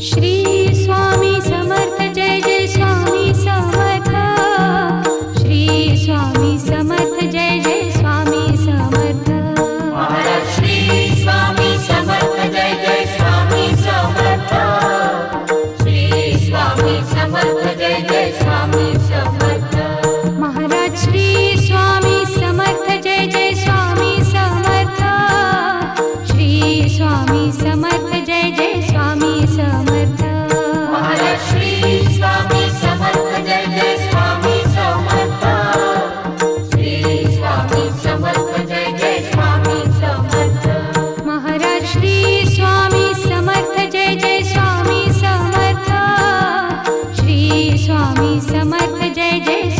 Shri Swami Samarth Jai Jai